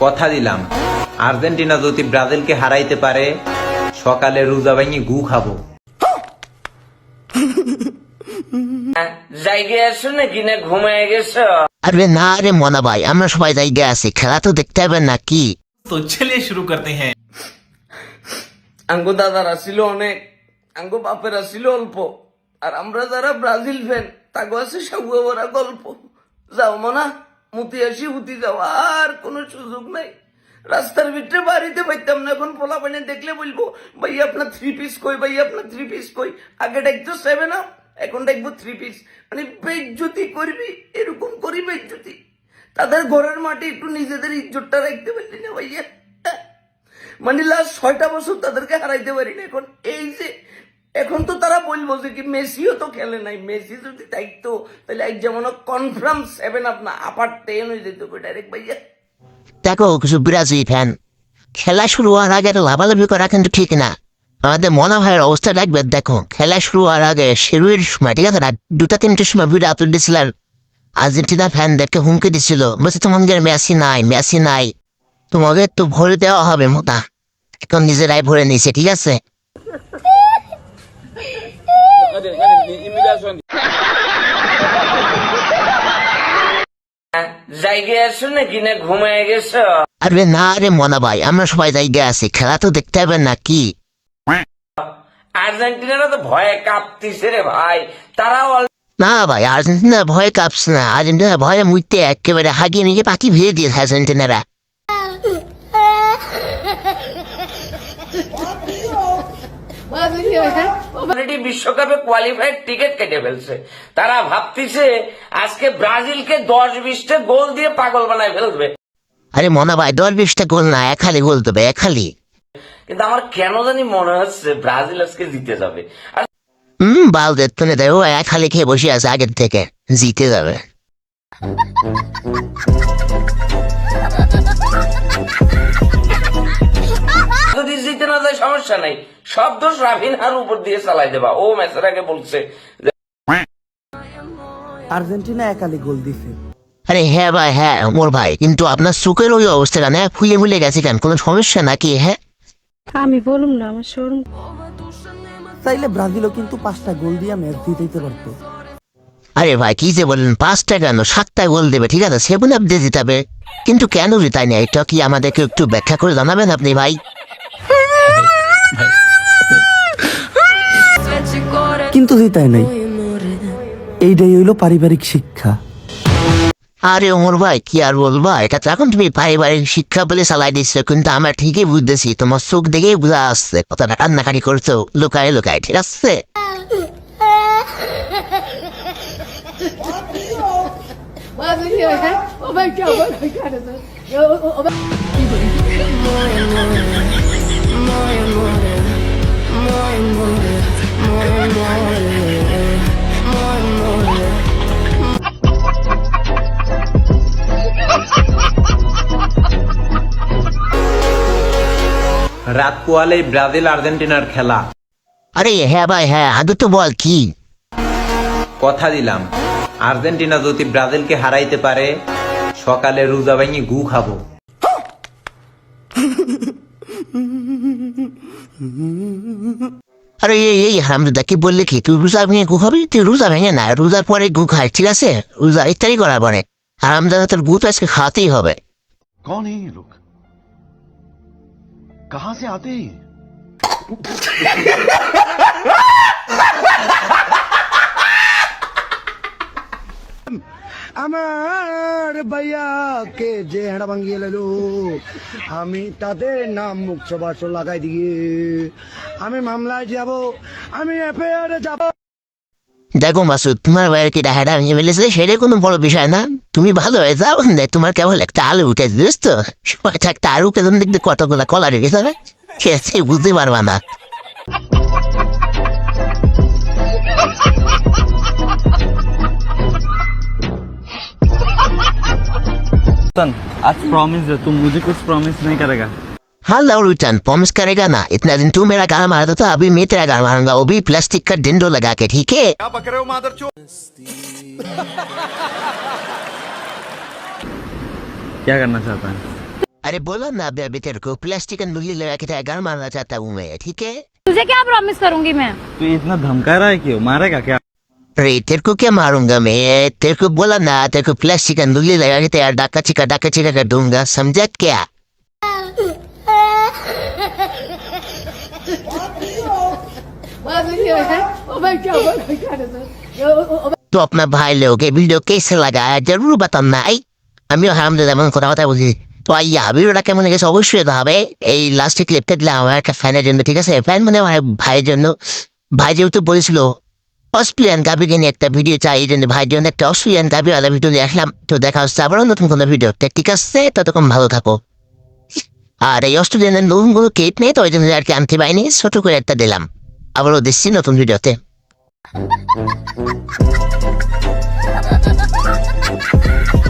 কথা দিলাম। আর্জেন্টিনা যদি ব্রাজিলকে হারাইতে পারে সকালে রোজা ভাঙি গু খাব। আমরা আছি খেলা তো দেখতে হবে তো শুরু করতে হ্যাঁ। দাদারা অনেক অল্প আর আমরা যারা ব্রাজিল ফ্যান তাকে আছে সব গল্প। যাও মনা। মুতি আসি হুতি যাও আর কোনো সুযোগ নাই। রাস্তার ভিতরে বাড়িতে পাইতাম না, এখন পোলা পানি দেখলে বলব, ভাই, আপনার থ্রি পিস কই, ভাই, আপনার থ্রি পিস কই? আগে ডাকতো সেভেন আপ এখন ডাকবো থ্রি পিস মানে বেজ্জতি করবি, এরকম করি বেজ্জতি তাদের ঘরের মাঠে একটু নিজেদের ইজ্জতটা রাখতে পারলি না, ভাইয়া। মানে লাস্ট ছয়টা বছর তাদেরকে হারাইতে পারি না এখন এই যে এখন তো তারা বলব যে কি মেসিও তো খেলে নাই। মেসি যদি থাকতো তাহলে এক যেমন কনফার্ম সেভেন আপ না আপার টেন হয়ে যেত ডাইরেক্ট ভাইয়া। দেখো, কিছু ফ্যান খেলা শুরু হওয়ার আগে লাভালাভি করা কিন্তু ঠিক না। আমাদের মনা ভাইয়ের অবস্থা লাগবে দেখো, খেলা শুরু হওয়ার আগে শুরুর সময়, ঠিক আছে দুটা তিনটের সময় ভিডিও আপলোড দিয়েছিলেন। আর্জেন্টিনা ফ্যানদেরকে হুমকি দিছিল বলছে তোমাদের মেসি নাই মেসি নাই। তোমাকে তো ভরে দেওয়া হবে মোটা। এখন নিজেরাই ভরে নিয়েছে, ঠিক আছে? জায়গা আছো নাকি না ঘুমায় গেছো? আরে না রে মনা ভাই আমরা সবাই জায়গায় আছি খেলা তো দেখতে হবে না কি? আর্জেন্টিনারা তো ভয়ে কাঁপতিছে রে ভাই তারা না ভাই আর্জেন্টিনা ভয়ে কাঁপছে না আর্জেন্টিনা ভয়ে মুইতে একেবারে হাগিয়ে নিয়ে পাখি ভিড়ে দিয়েছে আর্জেন্টিনারা। অলরেডি বিশ্বকাপে কোয়ালিফাইড টিকিট কেটে ফেলছে। তারা ভাবতিছে আজকে ব্রাজিলকে দশ বিশটা গোল দিয়ে পাগল বানায় ফেলবে। আরে মনে ভাই দশ বিশটা গোল না এক হালি গোল দেবে এক হালি। কিন্তু আমার কেন জানি মনে হচ্ছে ব্রাজিল আজকে জিতে যাবে। হম বাল দেখতে দেয় ও এক হালি খেয়ে বসে আছে আগের থেকে জিতে যাবে। যায় সমস্যা নাই। সব দোষ রাফিনহার উপর দিয়ে চালাই দেবা। ও ম্যাচের আগে বলছে আর্জেন্টিনা একালি গোল দিছে। আরে হ্যাঁ ভাই হ্যাঁ মোর ভাই কিন্তু আপনার চোখের ওই অবস্থা কেন হ্যাঁ ফুলে ফুলে গেছে কেন? কোনো সমস্যা নাকি? হ্যাঁ। আমি বলুম না আমার শোরুম। চাইলে ব্রাজিলও কিন্তু পাঁচটা গোল দিয়ে ম্যাচ জিতে পারতো। আরে ভাই কি যে বললেন পাঁচটা কেন? সাতটা গোল দেবে ঠিক আছে? সেভেন আপ দিয়ে দিতে হবে কিন্তু কেন জিতায় না এটা কি আমাদেরকে একটু ব্যাখ্যা করে জানাবেন আপনি ভাই? কিন্তু জিতায় নাই। এইটাই হইল পারিবারিক শিক্ষা। আরে ওমর ভাই কি আর বলবা? এটা তো এখন তুমি পারিবারিক শিক্ষা বলে চালাই দিচ্ছ কিন্তু আমরা ঠিকই বুঝতেছি তোমার চোখ দেখেই বোঝা আসছে কথাটা কান্নাকাটি করছ লুকায় লুকায় ঠিক আছে? রাত পোয়ালেই ব্রাজিল আর্জেন্টিনার খেলা। আরে হ্যাঁ ভাই হ্যাঁ আগে তো বল কি? কথা দিলাম আর্জেন্টিনা যদি ব্রাজিলকে হারাইতে পারে সকালে রোজা ভাঙি গু খাব। আরে, এই এই হামদাকে বললে কি? তুই রোজা ভেঙে গু খাবি? তুই রোজা ভেঙে না, রোজার পরে গু খাই, ঠিক আছে? রোজা ইত্যাদি করা মানে হামদাদা, তোর গু তো আজকে খাতেই হবে। কন এই লোক কাহা সে আতে রে ভাইয়া কে যে হেঁড়া ভাঙিয়ে লাইলো? আমি তাদের নাম মুখ সবার লাগাই দিয়ে। আমি মামলায় যাব আমি এফআইআরে যাব। দেখো মাসুদ তোমার ভাইয়ের কি ডাহাডা ভেঙে ফেলেছে? সেটাই কোনো বড় বিষয় না। তুমি ভালো হয়ে যাও তোমার কেবল একটা আলু উঠে দিস তো একটা আলু কেজন দেখতে কতগুলা কলা রেখে যাবে? সে বুঝতে পারবা না। आज प्रॉमिस है तुम मुझे कुछ प्रॉमिस नहीं करेगा। हाँ लाउडन प्रॉमिस करेगा ना। इतना दिन तू मेरा गाना मारा था अभी मैं तेरा गाना मारूँगा। वो भी प्लास्टिक का डिंडो लगा के ठीक है? क्या बक रहे हो मादर क्या करना चाहता है? अरे बोलो ना अभी अभी तेरे को प्लास्टिक नुली लगा के तेरा घर मारना चाहता हूँ मैं ठीक है? तुझे क्या प्रॉमिस करूँगी मैं? तू इतना धमका रहा है क्यों? मारेगा क्या? अरे तेरे को क्या मारूंगा मैं तेरे को बोला ना तेरे को प्लास्टिक का नुली लगा के तेरा डाका चिका डाका चिका कर दूंगा समझा क्या तो अपना भाई लोग ये वीडियो कैसे लगा है जरूर बताना आई আমিও আলহামদুলিল্লাহ এমন কথা কথা বলছি তো আইয়া ভিডিওটা কেমন লেগেছে অবশ্যই তো হবে এই লাস্টে ক্লিপটা দিলাম আমার একটা ফ্যানের জন্য ঠিক আছে ফ্যান মানে আমার ভাইয়ের জন্য ভাই যেহেতু বলেছিল অস্ট্রেলিয়ান গাবিকে নিয়ে একটা ভিডিও চাই, এই জন্য ভাই জন্য একটা অস্ট্রেলিয়ান গাবিওয়ালা ভিডিও নিয়ে আসলাম। তো দেখা হচ্ছে আবারও নতুন কোনো ভিডিওতে ঠিক আছে, ততক্ষণ ভালো থাকো। আর এই অস্ট্রেলিয়ানের নতুন কোনো কেট নেই তো ওই জন্য আর কি আনতে পাইনি ছোট করে একটা দিলাম। আবারও দেখছি নতুন ভিডিওতে